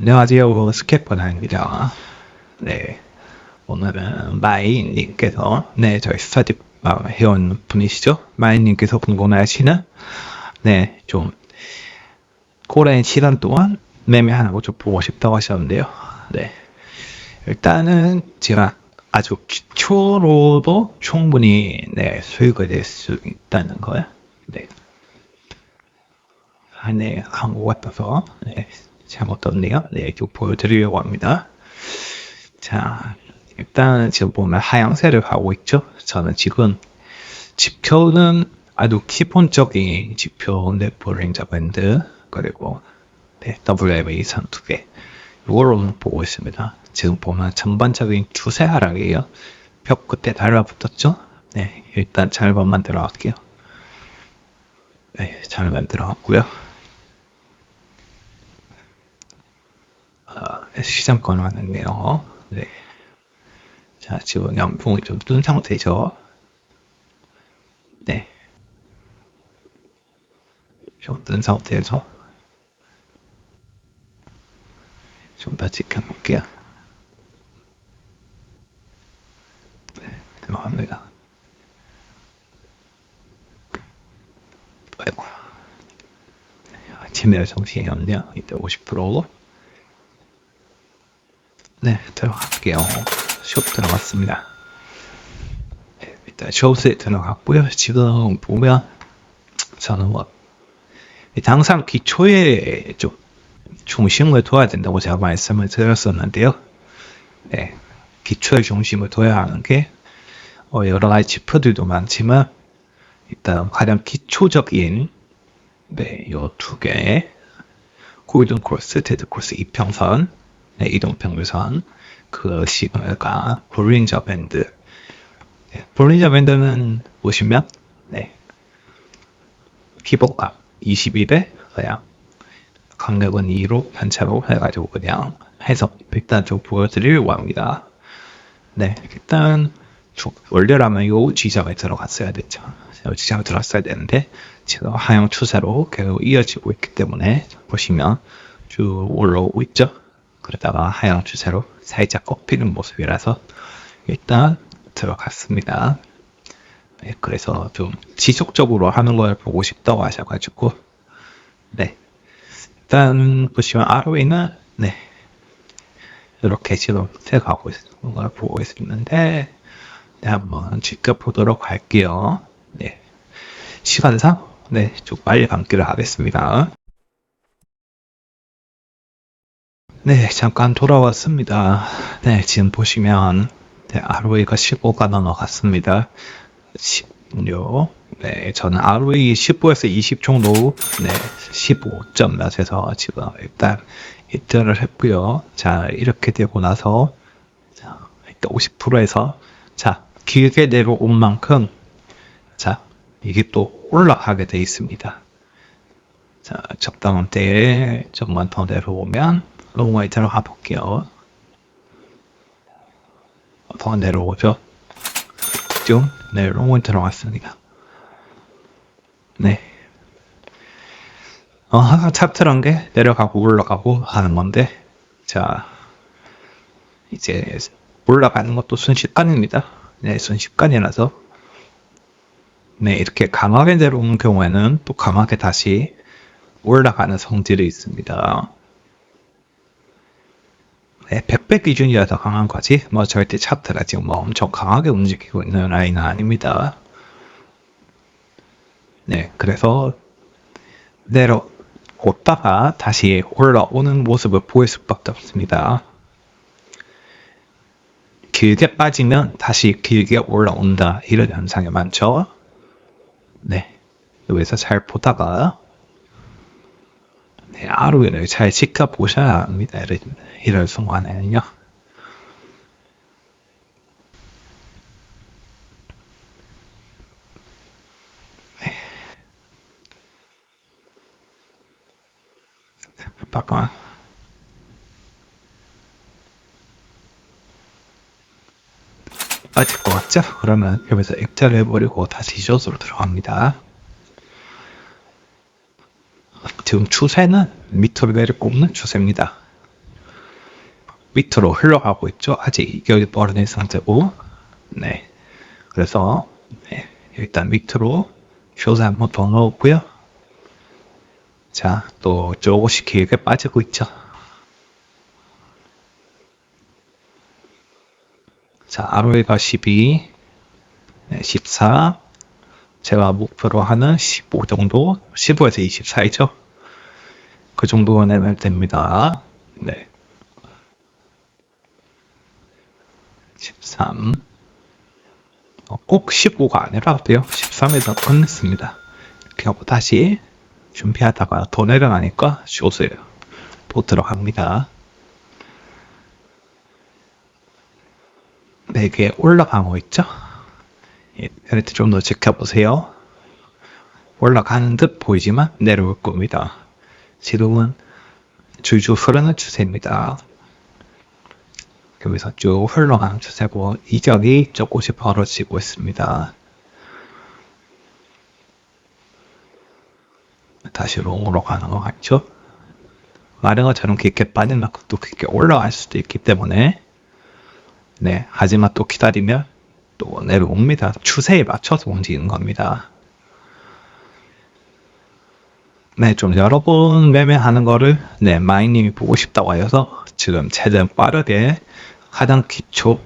안녕하세요. 스케퍼나입니다. 네. 오늘은 마이님께서, 네, 저희 스타디 아, 회원 분이시죠? 마이님께서 궁금해하시는, 네, 좀, 오랜 시간 동안 매매하고 좀 보고 싶다고 하셨는데요. 네. 일단은 제가 아주 기초로도 충분히, 네, 수익을 낼 수 있다는 거예요. 네. 아, 네, 한국 같아서, 네, 잘못됐네요. 네, 좀 보여드리려고 합니다. 자, 일단 지금 보면 하향세를 하고 있죠. 저는 지금 지표는 아주 기본적인 지표, 네, 볼링자 밴드, 그리고 네, WMA 선두 개. 이걸로 보고 있습니다. 지금 보면 전반적인 추세 하락이에요. 벽 끝에 달라붙었죠? 네, 일단 잘만 만들어 갈게요. 네, 잘 만들어 왔고요. 어, 시장권 왔네요. 네. 자, 지금 양봉이 좀 뜬 상태죠. 네. 좀 뜬 상태에서 좀더 지켜볼게요. 네, 들어갑니다. 아이고. 아침에 정신이 없네요. 이때 50%로. 네, 들어갈게요. 숍 들어갔습니다. 네, 일단 숍에 들어갔고요. 지금 보면 저는 뭐 항상 기초에 좀 중심을 둬야 된다고 제가 말씀을 드렸었는데요. 네, 기초에 중심을 둬야 하는 게 어, 여러 가지 지표들도 많지만 일단 가장 기초적인 네, 요 두 개의 골든 코스, 데드 코스 이평선, 네, 이동평균선, 그 시그널과 볼린저 밴드. 네, 볼린저 밴드는 보시면 네, 기복값 21에 그냥 간격은 2로 단차로 해가지고 그냥 해서 일단 좀 보여드리려고 합니다. 네, 일단 원래라면 요 지점에 들어갔어야 됐죠. 요 지점에 들어갔어야 되는데 지금 하향 추세로 계속 이어지고 있기 때문에 보시면 쭉 올라오고 있죠. 그러다가 하향 추세로 살짝 꺾이는 모습이라서 일단 들어갔습니다. 네, 그래서 좀 지속적으로 하는 걸 보고 싶다고 하셔가지고 네 일단 보시면 ROE는 네 이렇게 지금 세가고 있는 걸 보고 있는데 네, 한번 지켜보도록 할게요. 네 시간상 네좀 빨리 감기를 하겠습니다. 네, 잠깐 돌아왔습니다. 네, 지금 보시면 네, ROE가 15가 넘어갔습니다. 16. 네, 저는 ROE 15에서 20 정도, 네, 15점 몇에서 지금 일단 히트를 했고요. 자, 이렇게 되고 나서 자, 일단 50%에서 자, 길게 내려온 만큼 자, 이게 또 올라가게 돼 있습니다. 자, 적당한 때에 조금만 더 내려오면 롱웨이 들어가 볼게요. 더 내려오죠. 좀, 네, 롱웨이 들어갔습니다. 네. 어, 항상 찹트란 게 내려가고 올라가고 하는 건데, 자, 이제 올라가는 것도 순식간입니다. 네, 순식간이라서, 네, 이렇게 강하게 내려오는 경우에는 또 강하게 다시 올라가는 성질이 있습니다. 네, 100배 기준이라서 강한 거지. 뭐 절대 차트가 지금 뭐 엄청 강하게 움직이고 있는 라인은 아닙니다. 네, 그래서 내려오다가 다시 올라오는 모습을 보일 수밖에 없습니다. 길게 빠지면 다시 길게 올라온다. 이런 현상이 많죠. 네. 여기서 잘 보다가 네, 하루를 잘 지켜보셔야 합니다. 이럴, 이럴 순간에는요. 네. 잠깐만. 빠질 것 같죠? 그러면 여기서 액자를 해버리고 다시 숏으로 들어갑니다. 지금 추세는 미터리를 꼽는 추세입니다. 밑으로 흘러가고 있죠. 아직 이격이 벌어진 상태고, 네. 그래서, 네. 일단 밑으로 쇼스 한번 더 넣었고요. 자, 또 조금씩 길게 빠지고 있죠. 자, 아로에가 12, 네, 14, 제가 목표로 하는 15 정도, 15에서 24이죠. 그 정도 내면 됩니다. 네. 13. 어, 꼭 15가 아니라 돼요. 13에서 끝냈습니다. 그리고 다시 준비하다가 더 내려가니까 숏을 또 들어갑니다. 네개 올라가고 있죠? 예, 페레트 좀더 지켜보세요. 올라가는 듯 보이지만 내려올 겁니다. 지금은 줄줄 흐르는 추세입니다. 여기서 쭉 흘러가는 추세고 이적이 조금씩 벌어지고 있습니다. 다시 롱으로 가는 것 같죠? 마른 것처럼 깊게 빠진 만큼 또 깊게 올라갈 수도 있기 때문에 네 하지만 또 기다리면 또 내려옵니다. 추세에 맞춰서 움직이는 겁니다. 네, 좀 여러 번 매매하는 거를 네 마이님이 보고 싶다고 하여서 지금 최대한 빠르게 가장 기초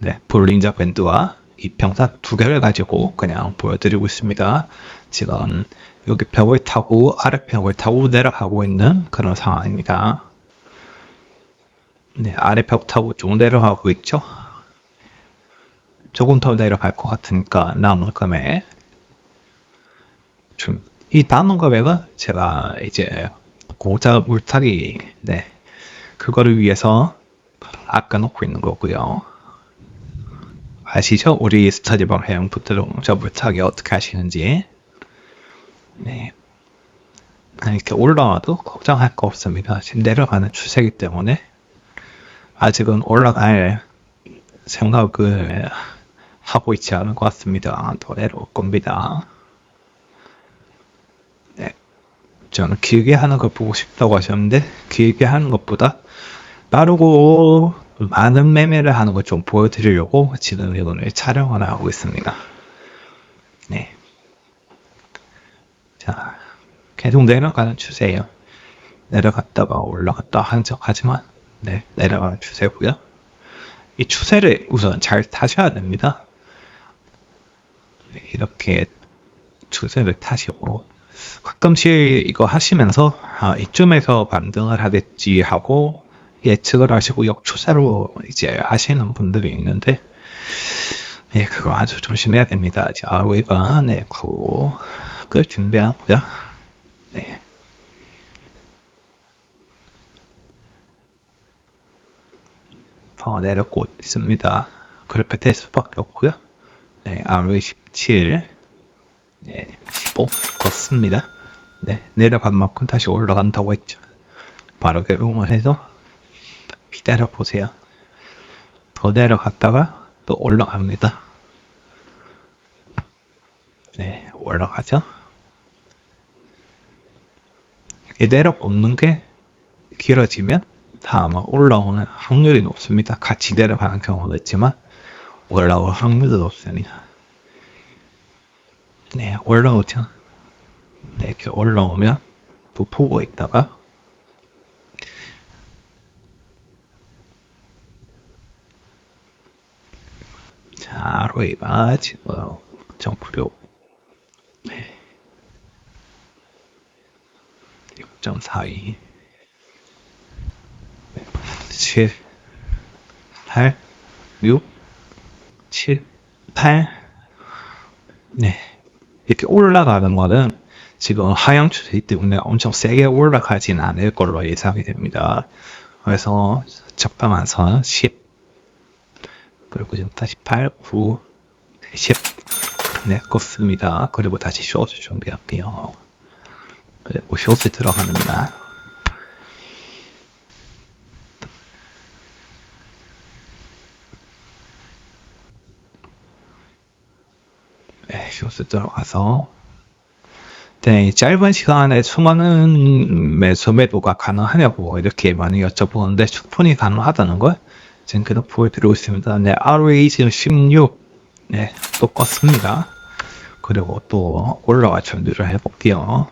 네 볼린자 밴드와 이평선 두 개를 가지고 그냥 보여드리고 있습니다. 지금 여기 벽을 타고 아래 벽을 타고 내려가고 있는 그런 상황입니다. 네, 아래 벽 타고 좀 내려가고 있죠. 조금 더 내려갈 것 같으니까 남은 금액 좀 이 금액은 제가 이제 고자 물타기 네 그거를 위해서 아껴놓고 있는 거고요. 아시죠? 우리 스타디방 해양 부트동자 물타기 어떻게 하시는지 네. 이렇게 올라와도 걱정할 거 없습니다. 지금 내려가는 추세이기 때문에 아직은 올라갈 생각을 하고 있지 않은 것 같습니다. 더 내려올 겁니다. 네. 저는 길게 하는 걸 보고 싶다고 하셨는데 길게 하는 것보다 빠르고 많은 매매를 하는 걸 좀 보여드리려고 지금 오늘 촬영을 하고 있습니다. 네. 자, 계속 내려가는 추세예요. 내려갔다가 올라갔다 한 적 하지만 네, 내려가는 추세고요. 이 추세를 우선 잘 타셔야 됩니다. 네, 이렇게 추세를 타시고 가끔씩 이거 하시면서 아, 이쯤에서 반등을 하겠지 하고 예측을 하시고 역추세로 이제 하시는 분들이 있는데 예, 그거 아주 조심해야 됩니다. 자, 우리가 네, 그, 그 준비하고요. 네. 더 내렸고 있습니다. 그래프 될 수밖에 없고요. 네, RV 17, 네, 15 걷습니다. 네, 내려간 만큼 다시 올라간다고 했죠. 바로 개봉을 해서 기다려 보세요. 더 내려갔다가 또 올라갑니다. 네, 올라가죠. 이대로 뽑는 게 길어지면 다음은 올라오는 확률이 높습니다. 같이 내려가는 경우도 있지만 올라올 확률도 높습니다. 네, 올라오죠. 네, 이렇게 올라오면 또 보고 있다가 자, 로이바 지금 점프료 네. 6.42 7 8 6 7 8 네. 이렇게 올라가는 거는 지금 하향 추세이기 때문에 엄청 세게 올라가진 않을 걸로 예상이 됩니다. 그래서 적당한 선 10, 그리고 지금 다시 8, 9, 10. 네, 꼽습니다. 그리고 다시 쇼트 준비할게요. 그리고 쇼트. 네, 쇼트 들어가서 네, 짧은 시간에 수많은 매수 매도가 가능하냐고 이렇게 많이 여쭤보는데 충분히 가능하다는 걸 지금 계속 보여드리고 있습니다. 네, ROH 16, 네, 또 껐습니다. 그리고 또 올라와 준비를 해볼게요.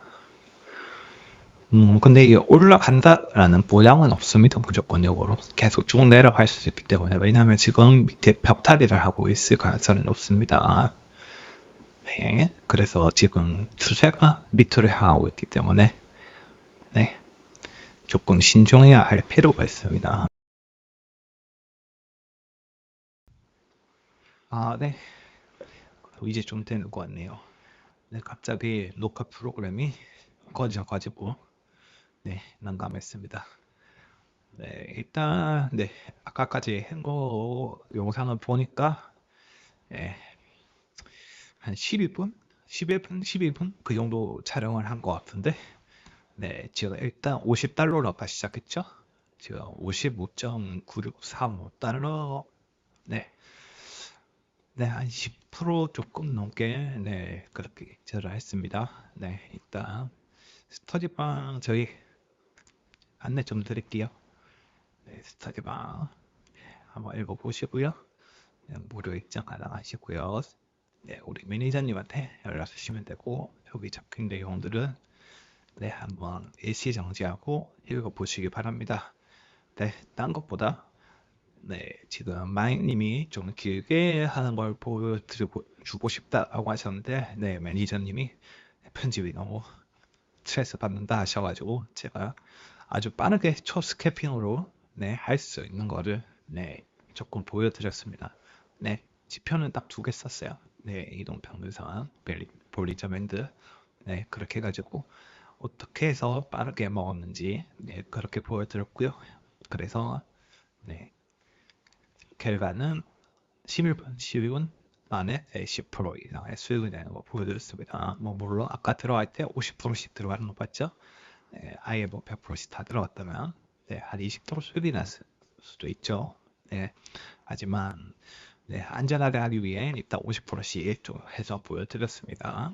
음, 근데 이게 올라간다라는 보장은 없습니다. 무조건적으로. 계속 쭉 내려갈 수 있기 때문에. 왜냐하면 지금 밑에 벽타리를 하고 있을 가능성이 높습니다. 네. 그래서 지금 추세가 밑으로 향하고 있기 때문에, 네. 조금 신중해야 할 필요가 있습니다. 아, 네. 이제 좀 되는 것 같네요. 네, 갑자기 녹화 프로그램이 꺼져가지고, 네, 난감했습니다. 네, 일단, 네, 아까까지 한 거 영상을 보니까, 예, 한 12분? 11분? 12분? 그 정도 촬영을 한 것 같은데, 네, 제가 일단 50달러로가 시작했죠? 제가 55.963달러, 네, 네, 한 10% 조금 넘게, 네, 그렇게 제를 했습니다. 네, 일단, 스터디방 저희 안내 좀 드릴게요. 네, 스터디방 한번 읽어보시고요. 네, 무료 입장 가능하시고요. 네, 우리 매니저님한테 연락 주시면 되고 여기 적힌 내용들은 네, 한번 일시 정지하고 읽어 보시기 바랍니다. 네, 딴 것보다 네, 지금 마이님이 좀 길게 하는 걸 보여드리고 주고 싶다라고 하셨는데 네, 매니저님이 편집이 너무 스트레스 받는다 하셔가지고 제가 아주 빠르게 초스캐핑으로 네, 할 수 있는 거를 네, 조금 보여드렸습니다. 네, 지표는 딱 두 개 썼어요. 네, 이동 평균상 볼리점 핸드 네, 그렇게 해가지고 어떻게 해서 빠르게 먹었는지 네, 그렇게 보여드렸고요. 그래서 네, 결과는 11분, 12분 만에 10% 이상의 수익이 되는 거 보여드렸습니다. 뭐 물론 아까 들어갈 때 50%씩 들어가는 거 봤죠? 네, 아예 뭐 100%씩 다 들어갔다면 네, 한 20% 수익이 날 수- 수도 있죠. 네, 하지만 네, 안전하게 하기 위해 일단 50%씩 좀 해서 보여드렸습니다.